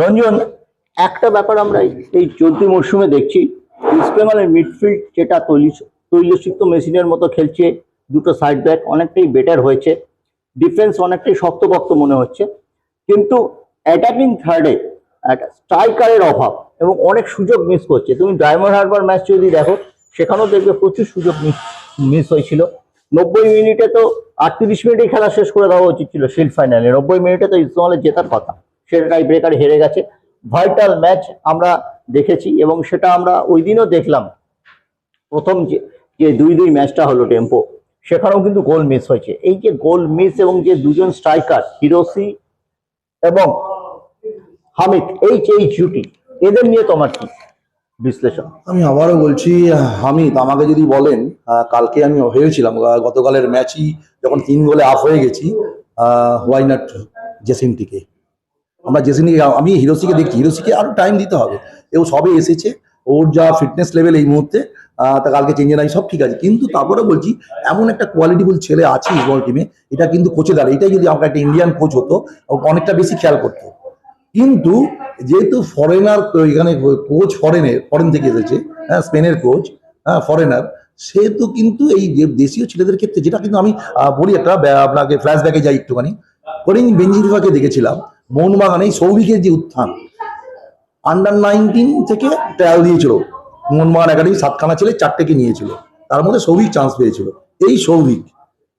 রঞ্জন, একটা ব্যাপার আমরা এই- চলতি মরশুমে দেখছি ইস্ট বেঙ্গলের মিডফিল্ড যেটা তৈলি তৈলসিক্ত মেশিনের মতো খেলছে, দুটো সাইড ব্যাক অনেকটাই বেটার হয়েছে ডিফেন্স অনেকটাই শক্তপোক্ত মনে হচ্ছে, কিন্তু অ্যাটাকিং থার্ডে একটা স্ট্রাইকারের অভাব এবং অনেক সুযোগ মিস করছে। তুমি ডায়মন্ড হারবার ম্যাচ যদি দেখো, সেখানেও দেখবে প্রচুর সুযোগ মিস হয়েছিল। নব্বই মিনিটে তো আটত্রিশ মিনিটে খেলা শেষ করে দেওয়া উচিত ছিল শিল্ড ফাইনালে নব্বই মিনিটে তো ইস্টবেঙ্গলের জেতার কথা। সেটা টাই ব্রেকার হেরে গেছে। ভাইটাল ম্যাচ আমরা দেখেছি এবং সেটা আমরা ওই দিনও দেখলাম। প্রথম যে যে দুই দুই ম্যাচটা হলো টেম্পো সেখানেও কিন্তু গোল মিস হয়েছে। এই যে গোল মিস এবং যে দুজন স্ট্রাইকার হিরোসি এবং হামিদ এই যে, এই জুটি, এদের নিয়ে তোমার কি বিশ্লেষণ? আমি আবারও বলছি, হামিদ, আমাকে যদি বলেন কালকে আমি হয়েছিলাম গতকালের ম্যাচই যখন তিন গোলে আফ হয়ে গেছি হোয়াই নট জেসিনটিকে আমরা জেসিনটিকে আমি হিরোসিকে দেখছি হিরোসিকে আরও টাইম দিতে হবে। ও সবে এসেছে, ওর যা ফিটনেস লেভেল এই মুহূর্তে তা কালকে চেঞ্জে নাই, সব ঠিক আছে। কিন্তু তারপরে বলছি, এমন একটা কোয়ালিটিফুল ছেলে আছে ইসবল টিমে এটা কিন্তু কোচে দাঁড়ায় এটাই যদি আমার একটা ইন্ডিয়ান কোচ হতো অনেকটা বেশি খেয়াল করতো। কিন্তু যেহেতু ফরেনার এখানে কোচ ফরেনের ফরেন থেকে এসেছে হ্যাঁ স্পেনের কোচ হ্যাঁ ফরেনার সেহেতু কিন্তু এই দেশীয় ছেলেদের ক্ষেত্রে, যেটা কিন্তু আমি বলি একটা আপনাকে ফ্ল্যাশব্যাকে যাই একটুখানি করিং বেঞ্জিরিফাকে দেখেছিলাম মোহনবাগানে এই সৌভিকের যে উত্থান। আন্ডার নাইনটিন থেকে ট্রায়াল দিয়েছিল। মোহনবাগান একাডেমি সাতখানা ছেলে চারটেকে নিয়েছিল। তার মধ্যে সৌভিক চান্স পেয়েছিল। এই সৌভিক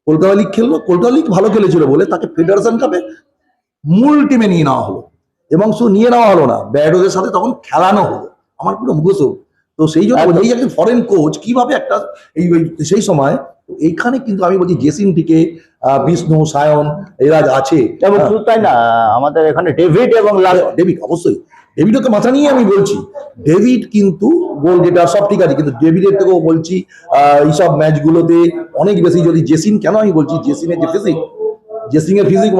কলকাতা লিগ খেললো। কলকাতা লিগ ভালো খেলেছিল বলে তাকে ফেডারেশন কাপে মূল টিমে নিয়ে নেওয়া হলো। এবং শুধু নিয়ে নেওয়া হলো না ব্যাডোদের সাথে তখন খেলানো হলো। আমার পুরো মুখস্থ। তো সেই জন্য এই একজন ফরেন কোচ কীভাবে একটা এই সেই সময় এইখানে কিন্তু আমি বলছি জেসিনটিকে থেকে বিষ্ণু সায়ন এরা আছে। এবং হ্যাঁ। শুধু তাই না আমাদের এখানে ডেভিড এবং ডেভিড অবশ্যই। ডেভিডও তো মাথা নিয়ে আমি বলছি। ডেভিড কিন্তু গোল গেটার সব ঠিক আছে কিন্তু ডেভিডের থেকেও বলছি আহ, এইসব ম্যাচগুলোতে অনেক বেশি যদি জেসিন কেন আমি বলছি জেসিনের যে ফিজিক জেসিং এর ফিজিক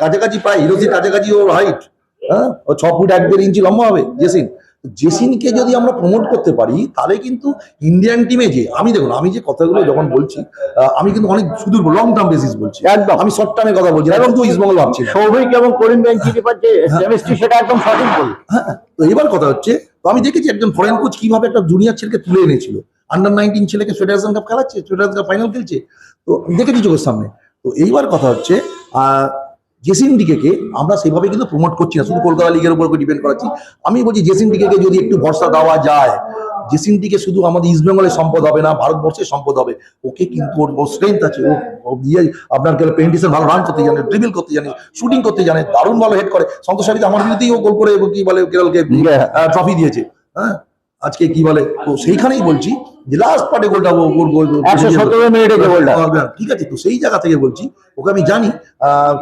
কাছাকাছি প্রায় হিরোসির কাছাকাছি ওর হাইট হ্যাঁ ও ছ ফুট এক দেড় ইঞ্চি লম্বা হবে জেসিন জেসিনকে যদি আমরা প্রমোট করতে পারি তাহলে কিন্তু ইন্ডিয়ান টিমে যে আমি দেখুন আমি যে কথাগুলো যখন বলছি আমি কিন্তু অনেক শুধু লং টার্ম বেসিস বলছি। একদম। আমি শর্ট টার্মে কথা বলছি এবং তো ইস্টবেঙ্গল ভাবছি। সৌভিক এবং করিম যে কেমিস্ট্রি সেটা একদম সঠিক বল হ্যাঁ তো এবার কথা হচ্ছে তো আমি দেখেছি একজন ফরেন কোচ কীভাবে একটা জুনিয়র ছেলেকে তুলে এনেছিল। আন্ডার নাইনটিন ছেলেকে ফেডারেশন কাপ খেলাচ্ছে ফেডারেশন কাপ ফাইনাল খেলছে। তো দেখেছি চোখের সামনে। তো এইবার কথা হচ্ছে আহ জেসিন ডিকেকে আমরা সেভাবে কিন্তু প্রমোট করছি না শুধু কলকাতা লিগের উপর ডিপেন্ড করাচ্ছি। আমি বলছি জেসিন ডিকেকে যদি একটু ভরসা দেওয়া যায় জেসিন ডিকে শুধু আমাদের ইস্ট বেঙ্গলের সম্পদ হবে না ভারতবর্ষের সম্পদ হবে। ওকে কিন্তু ওর স্ট্রেংথ আছে ও দিয়ে আপনার পেন্টিসের ভালো রান করতে জানে ড্রিবল করতে জানে শুটিং করতে জানে দারুণ ভালো হেড করে। সন্তোষ সাবিত আমার বিরুদ্ধেই ও গোল করে কি বলে কেরলকে. ট্রফি দিয়েছে। হ্যাঁ? আজকে কি বলে? তো সেইখানেই বলছি যে লাস্ট পার্টে গোলটা ও গোল গোল একশো সতেরো মিনিটে গোলটা ঠিক আছে তো সেই জায়গা থেকে বলছি ওকে আমি জানি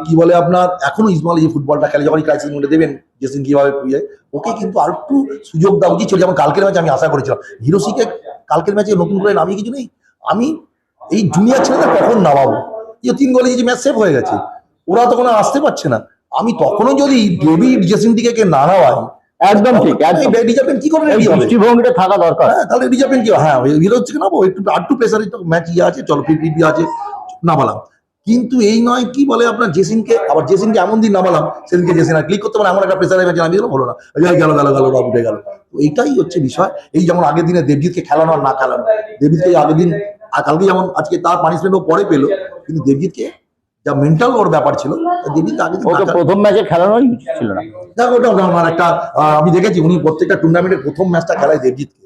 কি বলে আপনার এখনও ইসমাল এই ফুটবলটা খেলে যখন ক্রাইসিস মোডে দেবেন জেসিন কীভাবে ইয়ে, ওকে কিন্তু আর একটু সুযোগ দেওয়া উচিত ছিল যেমন কালকের ম্যাচে আমি আশা করেছিলাম হিরোসিকে কালকের ম্যাচে নতুন করে নামিয়ে কিছু নেই আমি এই জুনিয়র ছেলেদের কখন নামাবো? এই তিন গোলে যে ম্যাচ সেভ হয়ে গেছে ওরা তখন আসতে পারছে না আমি তখনও যদি ডেভিড জেসিনটিকে কে না নামাই একদম ঠিক একদম কি করে? দৃষ্টিভঙ্গিটা থাকা দরকার। হ্যাঁ তাহলে রিজার্ভেন কি হ্যাঁ হিরো হচ্ছে নামো একটু আটটু প্রেসার একটু ম্যাচ ইয়ে আছে চলো ফিফটি আছে নামালাম। কিন্তু এই নয় কি বলে আপনার জেসিনকে আবার জেসিনকে এমন দিন নামালাম সেদিনকে জেসিন আর ক্লিক করতে পারে এমন একটা প্রেসারে ম্যাচ নামিয়ে দিলাম হলো না। গেল গেল গেল রব উঠে গেল। তো এইটাই হচ্ছে বিষয়। এই যেমন আগের দিনে দেবজিৎকে খেলানো আর না খেলানো। দেবজিৎকে আগের দিন আর কালকে যেমন আজকে তার পানিশমেন্টও পরে পেল কিন্তু দেবজিৎকে যা মেন্টাল ওর ব্যাপার ছিল না ওকে প্রথম ম্যাচে খেলানোই ছিল না। দেখো ওটা ওটা আমার একটা আমি দেখেছি উনি প্রত্যেকটা টুর্নামেন্টের প্রথম ম্যাচটা খেলায় দেবজিৎকে।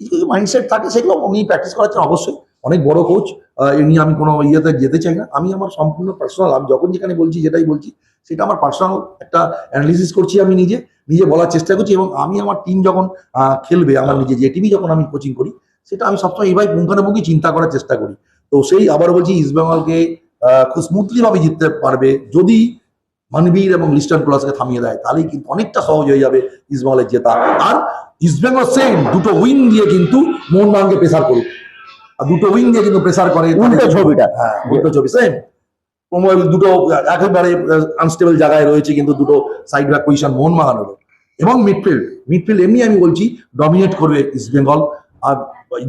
কিছু কিছু মাইন্ডসেট থাকে সেগুলো উনি প্র্যাকটিস করাচ্ছেন অবশ্যই। অনেক বড় কোচ এ নিয়ে আমি কোনো ইয়েতে যেতে চাই না। আমি আমার সম্পূর্ণ পার্সোনাল আমি যখন যেখানে বলছি যেটাই বলছি সেটা আমার পার্সোনাল একটা অ্যানালিসিস করছি আমি নিজে নিজে বলার চেষ্টা করছি এবং আমি আমার টিম যখন আহ, খেলবে আমার নিজে যে টিমই যখন আমি কোচিং করি সেটা আমি সবসময় এইভাবে পুঙ্খানুপুঙ্খি চিন্তা করার চেষ্টা করি। তো সেই আবার বলছি ইস্টবেঙ্গলকে খুব স্মুথলি ভাবে জিততে পারবে। যদি মানবীর এবং লিস্টন প্লাসকে থামিয়ে দেয় তাহলেই কিন্তু অনেকটা সহজ হয়ে যাবে ইস্টবেঙ্গলের জেতা। আর ইস্টবেঙ্গল সেম দুটো উইং দিয়ে কিন্তু মোহনবাগানকে প্রেসার করুক। আর দুটো উইং দিয়ে কিন্তু প্রেসার করে উল্টো ছবিটা। হ্যাঁ উল্টো ছবি সেম দুটো একেবারে আনস্টেবল জায়গায় রয়েছে কিন্তু দুটো সাইড ব্যাক পজিশন মোহনবাগান হলো। এবং মিডফিল্ড মিডফিল্ড এমনি আমি বলছি ডমিনেট করবে ইস্টবেঙ্গল। আর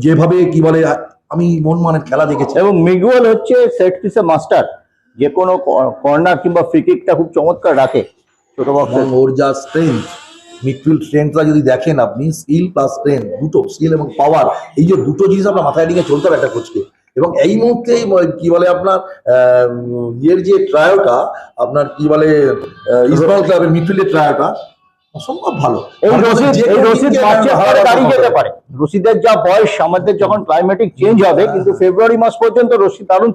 যেভাবে কি বলে আমি মোহনবাগানের খেলা দেখেছি। এবং মিগুয়েল হচ্ছে সেট পিসে মাস্টার। যে কোনো কর্নার কিংবা ফ্রি কিকটা খুব চমৎকার রাখে। ছোট বক্সে ওর যা স্ট্রেংথ মিডফিল্ড স্ট্রেংথটা যদি দেখেন আপনি স্কিল প্লাস স্ট্রেংথ দুটো স্কিল এবং পাওয়ার এই যে দুটো জিনিস আপনার মাথায় নিয়ে চলতে হবে একটা কোচকে এবং এই মুহূর্তে কি বলে আপনার ইয়ের যে ট্রায়োটা আপনার কি বলে ইসমাইল ক্লাবের মিডফিল্ডের ট্রায়োটা অসম্ভব ভালো। এই রশিদ এই রশিদ মার্চের পরে দাঁড়িয়ে যেতে পারে। রশিদের যা বয়স আমাদের যখন ক্লাইমেটিক চেঞ্জ হবে কিন্তু ফেব্রুয়ারি মাস পর্যন্ত রশিদ দারুণ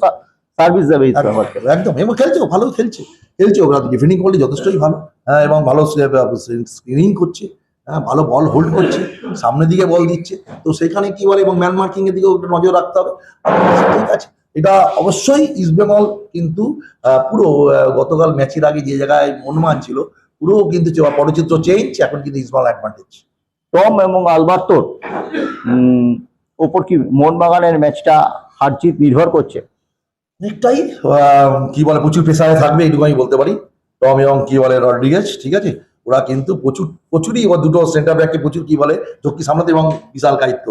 সার্ভিস দেবে একদম, বেঙ্গলকে এবং খেলছে ভালো খেলছে। খেলছে ওরা ডিফেন্ডিং কোয়ালিটি যথেষ্টই ভালো। হ্যাঁ এবং ভালো স্ক্রিনিং করছে। হ্যাঁ ভালো বল হোল্ড করছে। সামনের দিকে বল দিচ্ছে। তো সেখানে কি বলে? এবং ম্যান মার্কিং এর দিকেও একটু নজর রাখতে হবে। ঠিক আছে। এটা অবশ্যই ইস্টবেঙ্গল কিন্তু পুরো গতকাল ম্যাচের আগে যে জায়গায় মনমান ছিল পুরো কিন্তু পরিচিত্র চেঞ্জ এখন কিন্তু ইস্টবেঙ্গল অ্যাডভান্টেজ টম এবং আলবার্তোর ওপর কি মোহনবাগানের ম্যাচটা হার জিত নির্ভর করছে? অনেকটাই কি বলে প্রচুর প্রেসারে থাকবে এইটুকু আমি বলতে পারি। টম এবং কি বলে রড্রিগেজ ঠিক আছে? ওরা কিন্তু প্রচুর প্রচুরই ওর দুটো সেন্টার ব্যাককে প্রচুর কি বলে ঝক্কি সামলাতে এবং বিশাল কায়িত্ব।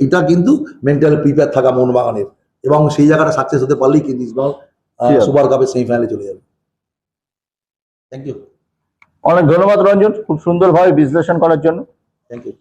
এটা কিন্তু মেন্টাল প্রিপেয়ার থাকা মোহনবাগানের। এবং সেই জায়গাটা সাকসেস হতে পারলেই কিন্তু ইসবাল Sure. সুপার কাপের সেমিফাইনালে চলে যাবে। থ্যাংক ইউ অনেক ধন্যবাদ রঞ্জন খুব সুন্দরভাবে বিশ্লেষণ করার জন্য। Thank you